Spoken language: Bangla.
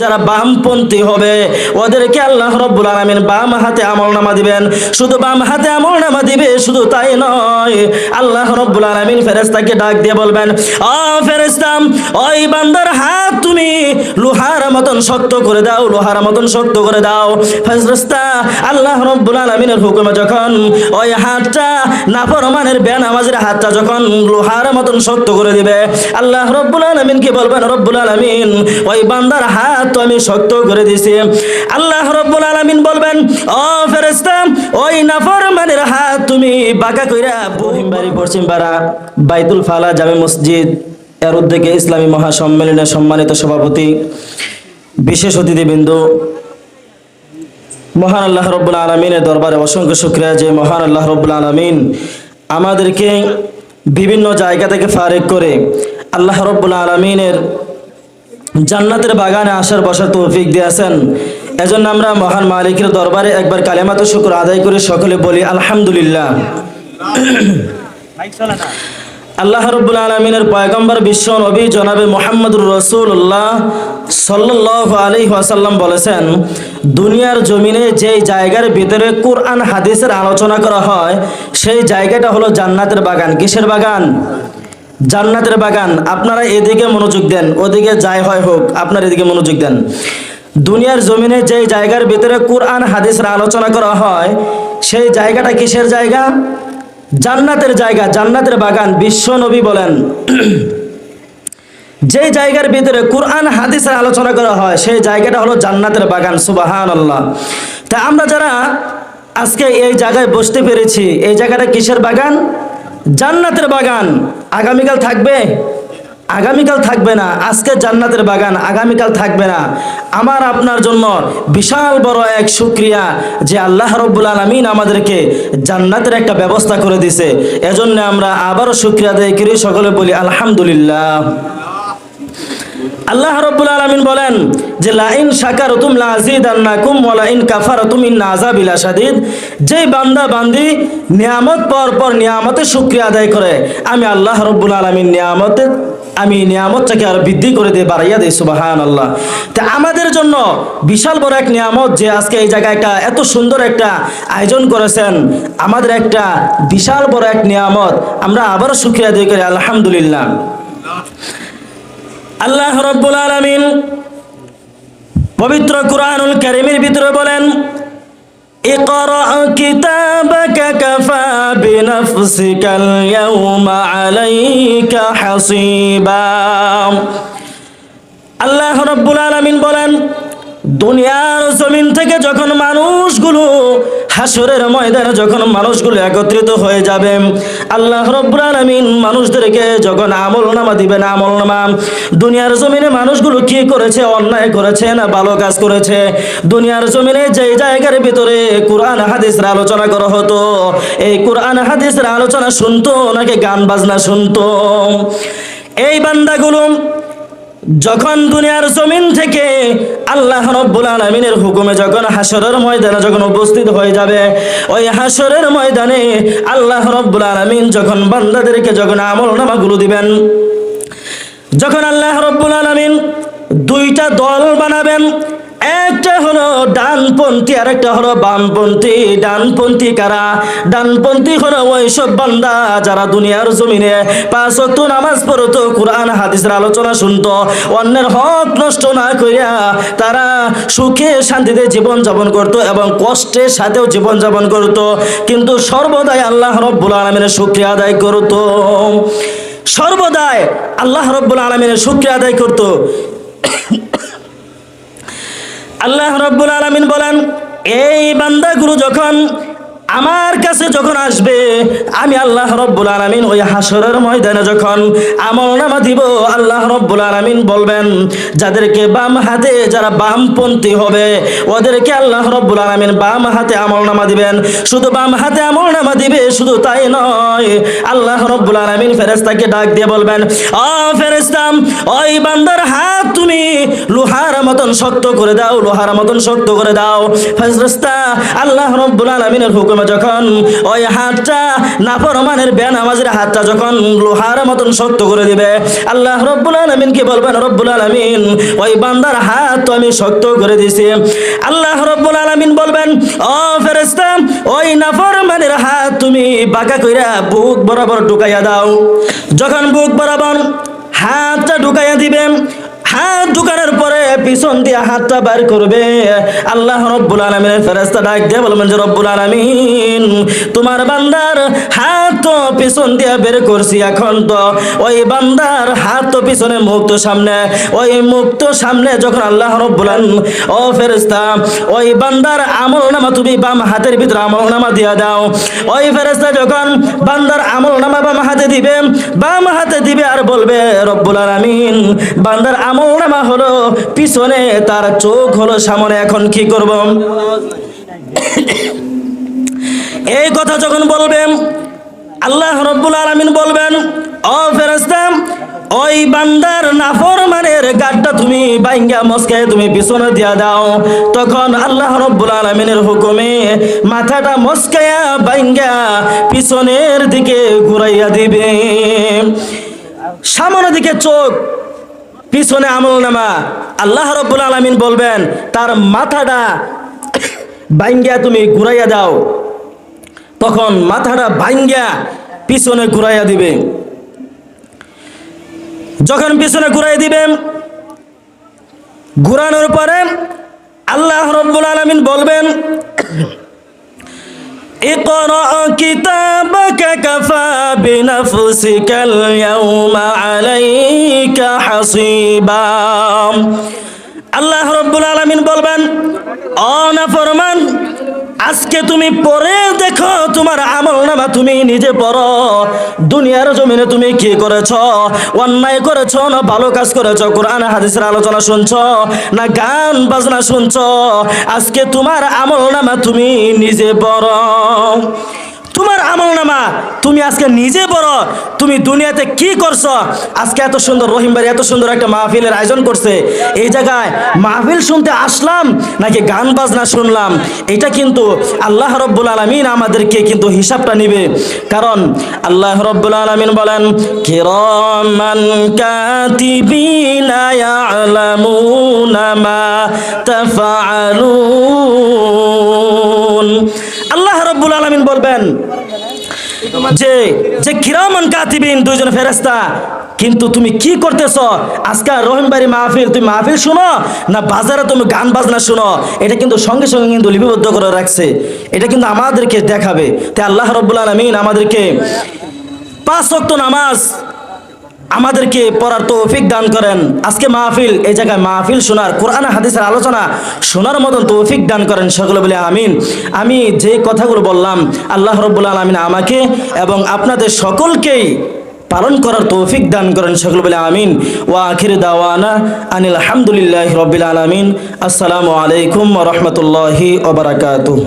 যারা বামপন্থী হবে, ওদেরকে আল্লাহ রব্বুল আলমিন বাম হাতে আমল নামা দিবেন। শুধু বাম হাতে আমল নামা দিবে, শুধু তাই নয়, আল্লাহ রব্বুল আলমিন ফেরেস্তাকে ডাক দিয়ে বলবেন, ও ফেরেস্তাম ওই বান্দার হাত তুমি লোহার মতন শক্ত করে দাও, লোহার মতন শক্ত করে দাও। ফেরেস্তা আল্লাহ রব্বুল আলমিনের হুকুমে যখন ওই হাতটা নাফরমানের বেনামাজের হাতটা যখন লোহার মতন শক্ত করে দিবে, আল্লাহ রব্বুল আলমিন কি বলবেন, রব্বুল আলমিন, ওই বান্দার হাত তো আমি শক্ত করে দিছি আল্লাহ রব্বুল আলমিন বলবেন, ও ফেরেস্তা ওই নাফরমানের হাত তুমি বাঁকা কইরা পশ্চিম বাড়ি পশ্চিম পাড়া বাইতুল ফালা, জামে মসজিদ, এর উদ্যোগে ইসলামী মহাসম্মেলনের সম্মানিত সভাপতি, বিশেষ অতিথিবৃন্দ, মহান আল্লাহ রব্বুল আলমিনের দরবারে অসংখ্য শুক্রিয়া যে মহান আল্লাহ রব্বুল আলমিন আমাদেরকে বিভিন্ন জায়গা থেকে ফারেক করে আল্লাহ রব্বুল আলমিনের জান্নাতের বাগানে আসার বসার তৌফিক দিয়েছেন। এজন্য আমরা মহান মালিকের দরবারে একবার কালেমাত শুক্র আদায় করে সকলে বলি আলহামদুলিল্লাহ। আল্লাহ রব্বুল আলমিনের পয়গম্বর বিশ্ব নবী জনাবে মোহাম্মদুর রসুল্লাহ সাল্লাহ আলী ওয়াসাল্লাম বলেছেন দুনিয়ার জমিনে যেই জায়গার ভিতরে কোরআন হাদিসের আলোচনা করা হয় সেই জায়গাটা হলো জান্নাতের বাগান। কিসের বাগান? জান্নাতের বাগান, আপনারা এদিকে মনোযোগ দেন, ওদিকে যাই হয় হোক, আপনার এদিকে মনোযোগ দেন। দুনিয়ার জমিনে যেই জায়গার ভিতরে কোরআন, হাদিসের আলোচনা করা হয়, সেই জায়গাটা কিসের জায়গা? জান্নাতের জায়গা, জান্নাতের বাগান, বিশ্ব নবী বলেন। যে জায়গার ভিতরে কোরআন, হাদিসের আলোচনা করা হয়, সেই জায়গাটা হলো জান্নাতের বাগান সুবাহান আল্লাহ তা আমরা যারা আজকে এই জায়গায় বসতে পেরেছি, এই জায়গাটা কিসের বাগান? জান্নাতের বাগান আগামীকাল থাকবে? আগামীকাল থাকবে না। আজকে জান্নাতের বাগান, আগামীকাল থাকবে না। আমার, আপনার জন্য বিশাল বড় এক সুক্রিয়া যে আল্লাহ রব্বুল আলমিন আমাদেরকে জান্নাতের একটা ব্যবস্থা করে দিছে এজন্য আমরা আবারও সুক্রিয়া দেয় করি। সকলে বলি, আলহামদুলিল্লাহ। আল্লাহ রব্বুল আলমিন বলেন যে, লাইন শাকার তুম লাজিদান্নাকুম ওয়ালাইন কাফার তুম ইন্না আযাবিলা শাদীদ যেই বান্দা বান্দি নিয়ামত পর পর নিয়ামতের শুকরিয়া আদায় করে, আমি আল্লাহ রব্বুল আলমিন নিয়ামতে আমি নিয়ামতটাকে আরও বৃদ্ধি করে দিয়ে বাড়াইয়া দিই সুবাহান আল্লাহ তা আমাদের জন্য বিশাল বড় এক নিয়ামত যে, আজকে এই জায়গায় একটা এত সুন্দর একটা আয়োজন করেছেন। আমাদের একটা বিশাল বড় এক নিয়ামত। আমরা আবারও শুক্রিয়া দিয়ে করি, আলহামদুলিল্লাহ। আল্লাহ রব্বুল আলমিন পবিত্র কুরআনুল কারীমের ভিতরে বলেন اقرأ كتابك كفى بنفسك اليوم عليك حصيبا আল্লাহ রব্বুল আলমিন বলেন দুনিয়ার জমিন থেকে যখন মানুষগুলো হাসরের ময়দানে যখন মানুষগুলো একত্রিত হয়ে যাবে, আল্লাহ রব্বুল মানুষদেরকে যখন আমল নামা দিবেন আমল নামা দুনিয়ার জমিনে মানুষগুলো কি করেছে, অন্যায় করেছে না ভালো কাজ করেছে? দুনিয়ার জমিনে যে জায়গার ভিতরে কোরআন, হাদিসের আলোচনা করা হতো, এই কোরআন, হাদিসের আলোচনা শুনতো, নাকি গান বাজনা শুনতো? এই বান্দাগুলো যখন দুনিয়ার জমিন থেকে আল্লাহ রব্বুল আলমিনের হুকুমে যখন হাসরের ময়দানে যখন উপস্থিত হয়ে যাবে, ওই হাসরের ময়দানে আল্লাহ রব্বুল আলমিন যখন বান্দাদেরকে যখন আমল নামাগুলো দিবেন, যখন আল্লাহ রব্বুল আলমিন দুইটা দল বানাবেন একটা হলো ডানপন্থী আর একটা হলো বামপন্থী। ডানপন্থী কারা? ডানপন্থী হলো ওইসব বান্দা যারা দুনিয়ার জমিনে পাঁচ ওয়াক্ত নামাজ পড়তো, কোরআন, হাদিসের আলোচনা শুনতো। অন্যের হক নষ্ট না করিয়া তারা সুখে শান্তিতে জীবন যাপন করত এবং কষ্টের সাথেও জীবন যাপন করত। কিন্তু সর্বদাই আল্লাহ রব্বুল আলমিনের শুক্রিয়া আদায় করত। সর্বদাই আল্লাহ রব্বুল আলমিনের শুক্রিয়া আদায় করত। আল্লাহ রব্বুল আলমিন বলেন, এই বান্দাগুলো যখন আমার কাছে যখন আসবে, আমি আল্লাহ রব্বুল আলমিন ওই হাসরের ময়দানে যখন আমল নামা দিব, আল্লাহ রব্বুল আলমিন বলবেন, যাদেরকে বাম হাতে যারা বামপন্থী হবে, ওদেরকে আল্লাহ রব্বুল আলমিন বাম হাতে আমল নামা দিবেন। শুধু বাম হাতে আমল নামা দিবে, শুধু তাই নয়, আল্লাহ রব্বুল আলমিন ফেরেস্তাকে ডাক দিয়ে বলবেন, ও ফেরেস্তাম ওই বান্দার হাত তুমি লোহার মতন শক্ত করে দাও, লোহার মতন শক্ত করে দাও। ফেরেস্তা আল্লাহ রব্বুল আলমিনের হুকুম যখন ওই হাতটা নাফরমানের বেনামাজের হাতটা যখন লোহার মতন শক্ত করে দিবে, আল্লাহ রব্বুল আলমিন কি বলবেন, রব্বুল আলমিন, ওই বান্দার হাত তো আমি শক্ত করে দিছি আল্লাহ রব্বুল আলমিন বলবেন, ও ফেরেস্তা ওই নাফরমানের হাত তুমি বাঁকা কইরা বুক বরাবর ঢুকাইয়া দাও। যখন বুক বরাবর হাতটা ঢুকাইয়া দিবেন ঢুকানোর পরে পিছন দিয়ে হাতটা বার করবে। আল্লাহ রব্বুল আলমিনের ফেরেস্তা ডাক দিয়ে বলবেন, যে রব্বুল আলমিন, তোমার বান্দার হাত তো পিছন দিয়ে বের করছি এখন তো। ওই বান্দার হাত তো পিছনে মুক্ত সামনে। ওই মুক্ত সামনে যখন আল্লাহ রব্বুল ও ফেরেস্তা ওই বান্দার আমল নামা তুমি বাম হাতের ভিতরে আমল নামা দিয়া দাও। ওই ফেরেস্তা যখন বান্দার আমল নামা বাম হাতে দিবে, বাম হাতে দিবে আর বলবে, রব্বুল আলামিন, বান্দার আমল নামা হলো পিছনে তার চোখ হলো সামনে, এখন কি করব? এই কথা যখন বলবেন, আল্লাহ রব্বুল আলামিন বলবেন, ও ফেরেশতা, ওই বান্দার নাফরমানের গাড্ডা তুমি বাইঙ্গা মস্কায় তুমি পিছনে দিয়া দাও। তখন আল্লাহ রব্বুল আলামিনের হুকুমে মাথাটা মস্কায়া বাইঙ্গা পিছনের দিকে ঘুরাইয়া দিবে। সামনের দিকে চোখ, পিছনে আমল নামা। আল্লাহ রব্বুল আলমিন বলবেন, তার মাথাটা বাইঙ্গা তুমি ঘুরাইয়া দাও। তখন মাথাটা বাইঙ্গা পিছনে ঘুরাইয়া দিবে। যখন পিছনে ঘুরাই দিবে, ঘুরানোর পরে আল্লাহ রব্বুল আলমিন বলবেন اقرأ كتابك كفى بنفسك اليوم عليك حصيبا আল্লাহ রব্বুল আলমিন বলবেন অনাফরমান আজকে তুমি পরে দেখো তোমার আমল নামা তুমি নিজে পড়ো। দুনিয়ার জমিনে তুমি কি করেছ? অন্যায় করেছ না ভালো কাজ করেছ? কোরআন, হাদিসের আলোচনা শুনছ না গান, বাজনা শুনছ? আজকে তোমার আমল নামা তুমি নিজে পড়ো। তোমার আমল নামা তুমি আজকে নিজে বড় তুমি দুনিয়াতে কি করছ? আজকে এত সুন্দর রহিম ভাই, এত সুন্দর একটা মাহফিলের আয়োজন করছে। এই জায়গায় মাহফিল শুনতে আসলাম, নাকি গান বাজনা শুনলাম? এটা কিন্তু আল্লাহ রব্বুল আলমিন আমাদেরকে কিন্তু হিসাবটা নিবে। কারণ আল্লাহ রব্বুল আলমিন বলেন, কিরমান কাতিবিনা রব্বুল আলমিন বলবেন যে যে কিরামন কাতিবিন, দুইজন ফেরেস্তা কিন্তু তুমি কি করতেছ? আজকে রহিমবাড়ি মাহফিল, তুমি মাহফিল শুনো না বাজারে তুমি গান বাজনা শুনো? এটা কিন্তু সঙ্গে সঙ্গে কিন্তু লিপিবদ্ধ করে রাখছে। এটা কিন্তু আমাদেরকে দেখাবে। তাই আল্লাহ রব্বুল আলমিন আমাদেরকে পাঁচ অক্ত নামাজ আমাদেরকে পড়ার তৌফিক দান করেন। আজকে মাহফিল, এই জায়গায় মাহফিল শোনার, কোরআন হাদিসের আলোচনা শোনার মতন তৌফিক দান করেন সকলে বলে আমিন। আমি যে কথাগুলো বললাম, আল্লাহ রব্বুল আলমিন আমাকে এবং আপনাদের সকলকেই পালন করার তৌফিক দান করেন সকল বলে আমিন। ওয়া আখির দাওয়ানা আনিল আলহামদুলিল্লাহ রবিল আলমিন। আসসালামু আলাইকুম রহমতুল্লাহি ওবরাকাতুহ